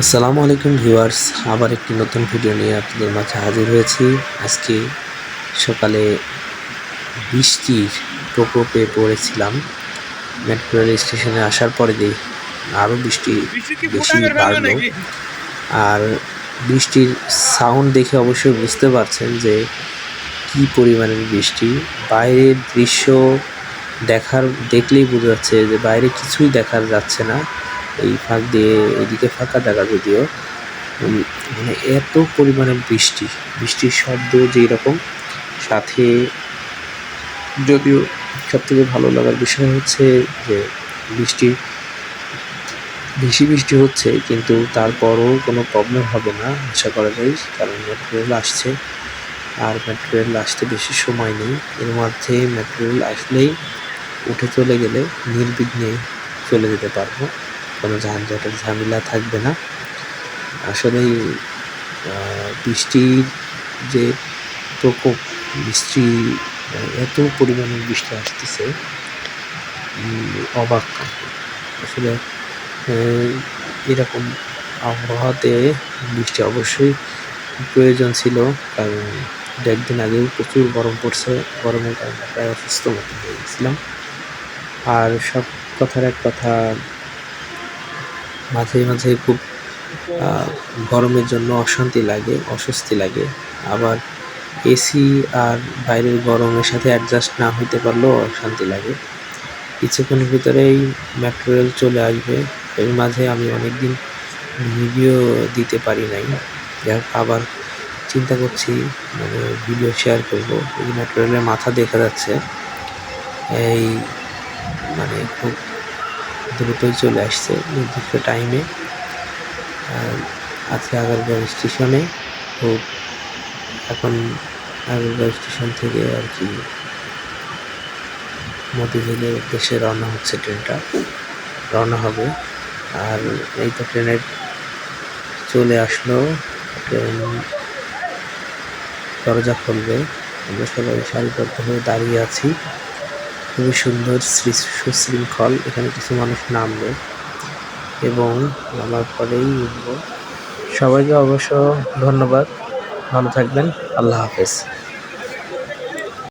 আসসালামু আলাইকুম ভিউয়ার্স আবার একটি নতুন ভিডিও নিয়ে আপনাদের মাঝে হাজির হয়েছি। আজকে সকালে বৃষ্টির প্রকোপে পড়েছিলাম। মেট্রো রেল স্টেশনে আসার পরে দিয়ে আরও বৃষ্টি বেশি বাড়লো। আর বৃষ্টির সাউন্ড দেখে অবশ্যই বুঝতে পারছেন যে কি পরিমাণের বৃষ্টি। বাইরের দৃশ্য দেখার দেখলেই বোঝা যাচ্ছে যে বাইরে কিছুই দেখা যাচ্ছে না। এই ফাঁক দিয়ে, এদিকে ফাঁকা জায়গা যদিও মানে এত পরিমাণে বৃষ্টি, বৃষ্টির শব্দ যেই রকম, সাথে যদিও সব থেকে ভালো লাগার বিষয় হচ্ছে যে বৃষ্টি, বেশি বৃষ্টি হচ্ছে, কিন্তু তারপরও কোনো প্রবলেম হবে না, আশা করা যায়, কারণ মেট্রো রেল আসছে। আর মেট্রো রেল আসতে বেশি সময় নেই, এর মধ্যে মেট্রো রেল আসলেই উঠে চলে গেলে নির্বিঘ্নে চলে যেতে পারব। কোনো যানজটের ঝামেলা থাকবে না। আসলেই বৃষ্টির যে প্রকোপ, বৃষ্টি এত পরিমাণে বৃষ্টি আসতেছে অবাক। আসলে এরকম আবহাওয়াতে বৃষ্টি অবশ্যই প্রয়োজন ছিল, কারণ একদিন আগেও প্রচুর গরম পড়ছে, গরমের কারণে প্রায় অসুস্থ মতো হয়ে গেছিলাম। আর সব কথার এক কথা মাঝে মাঝে খুব গরমের জন্য অশান্তি লাগে, অস্বস্তি লাগে। আবার এসি আর বাইরের গরমের সাথে অ্যাডজাস্ট না হইতে পারলেও অশান্তি লাগে। কিছুক্ষণের ভিতরেই মেট্রো চলে আসবে। এর মাঝে আমি অনেকদিন ভিডিও দিতে পারি নাই। হোক, আবার চিন্তা করছি মানে ভিডিও শেয়ার করব। এই মেট্রো রেলের মাথা দেখা যাচ্ছে। এই মানে খুব দ্রুতই চলে আসছে নির্দিষ্ট টাইমে আছে আগারগাঁও স্টেশনে খুব এখন আগারগাঁও স্টেশন থেকে আর কি মতিঝিলের উদ্দেশ্যে রওনা হচ্ছে ট্রেনটা। রওনা হবে। আর এই তো ট্রেনের চলে আসলো। ট্রেন দরজা খুলবে। আমরা সবাই সারিবদ্ধ হয়ে দাঁড়িয়ে আছি। খুবই সুন্দর শ্রী- সুশৃঙ্খল, এখানে কিছু মানুষ নামবে এবং নামার পরেই সবাইকে অবশ্য ধন্যবাদ। ভালো থাকবেন। আল্লাহ হাফেজ।